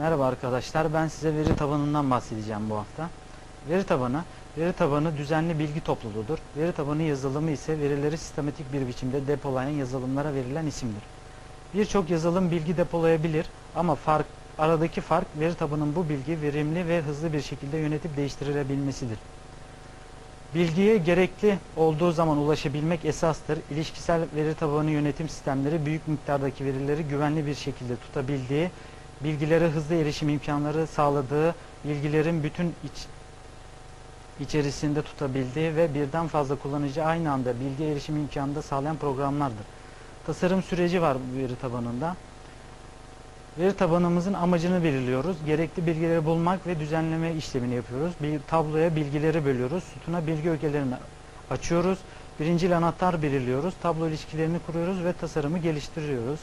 Merhaba arkadaşlar, ben size veri tabanından bahsedeceğim bu hafta. Veri tabanı, veri tabanı düzenli bilgi topluluğudur. Veri tabanı yazılımı ise verileri sistematik bir biçimde depolayan yazılımlara verilen isimdir. Birçok yazılım bilgi depolayabilir ama fark, aradaki fark veri tabanının bu bilgi verimli ve hızlı bir şekilde yönetip değiştirilebilmesidir. Bilgiye gerekli olduğu zaman ulaşabilmek esastır. İlişkisel veri tabanı yönetim sistemleri büyük miktardaki verileri güvenli bir şekilde tutabildiği, bilgilere hızlı erişim imkanları sağladığı, bilgilerin bütün iç, içerisinde tutabildiği ve birden fazla kullanıcı aynı anda bilgi erişim imkanını da sağlayan programlardır. Tasarım süreci var veri tabanında. Veri tabanımızın amacını belirliyoruz. Gerekli bilgileri bulmak ve düzenleme işlemini yapıyoruz. Bir tabloya bilgileri bölüyoruz. Sütuna bilgi ögelerini açıyoruz. Birincil anahtar belirliyoruz. Tablo ilişkilerini kuruyoruz ve tasarımı geliştiriyoruz.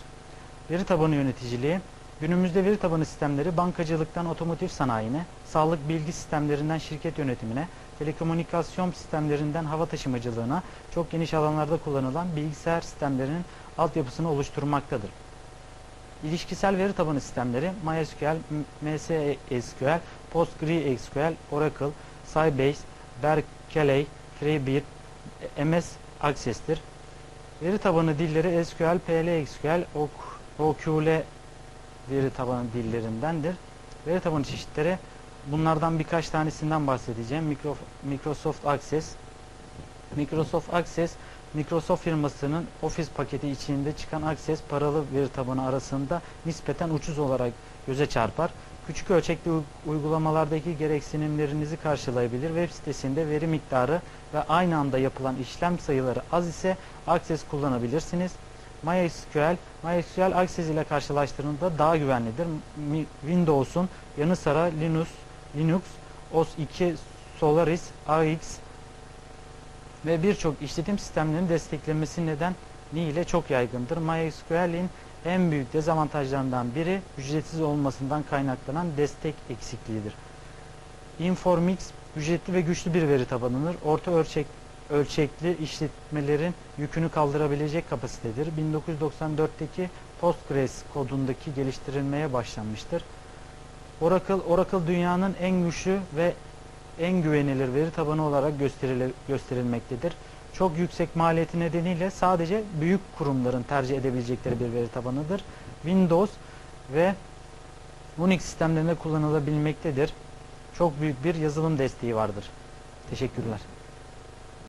Veri tabanı yöneticiliği. Günümüzde veri tabanı sistemleri bankacılıktan otomotiv sanayine, sağlık bilgi sistemlerinden şirket yönetimine, telekomünikasyon sistemlerinden hava taşımacılığına çok geniş alanlarda kullanılan bilgisayar sistemlerinin altyapısını oluşturmaktadır. İlişkisel veri tabanı sistemleri MySQL, MSSQL, PostgreSQL, Oracle, Sybase, Berkeley, Treebeard, MS Access'tir. Veri tabanı dilleri SQL, PLSQL, OQL veri tabanı dillerindendir. Veri tabanı çeşitleri bunlardan birkaç tanesinden bahsedeceğim. Microsoft Access, Microsoft Access, Microsoft firmasının Office paketi içinde çıkan Access paralı veri tabanı arasında nispeten ucuz olarak göze çarpar. Küçük ölçekli uygulamalardaki gereksinimlerinizi karşılayabilir. Web sitesinde veri miktarı ve aynı anda yapılan işlem sayıları az ise Access kullanabilirsiniz. MySQL, MySQL Access ile karşılaştırıldığında daha güvenlidir. Windows'un yanı sıra Linux, Linux, OS 2, Solaris, AX ve birçok işletim sistemlerinin desteklemesi nedeniyle çok yaygındır. MySQL'in en büyük dezavantajlarından biri ücretsiz olmasından kaynaklanan destek eksikliğidir. Informix ücretli ve güçlü bir veri tabanıdır. Orta ölçek, ölçekli işletmelerin yükünü kaldırabilecek kapasitedir. 1994'teki Postgres kodundaki geliştirilmeye başlanmıştır. Oracle, Oracle dünyanın en güçlü ve en güvenilir veri tabanı olarak gösterilmektedir. Çok yüksek maliyeti nedeniyle sadece büyük kurumların tercih edebilecekleri bir veri tabanıdır. Windows ve Unix sistemlerinde kullanılabilmektedir. Çok büyük bir yazılım desteği vardır. Teşekkürler.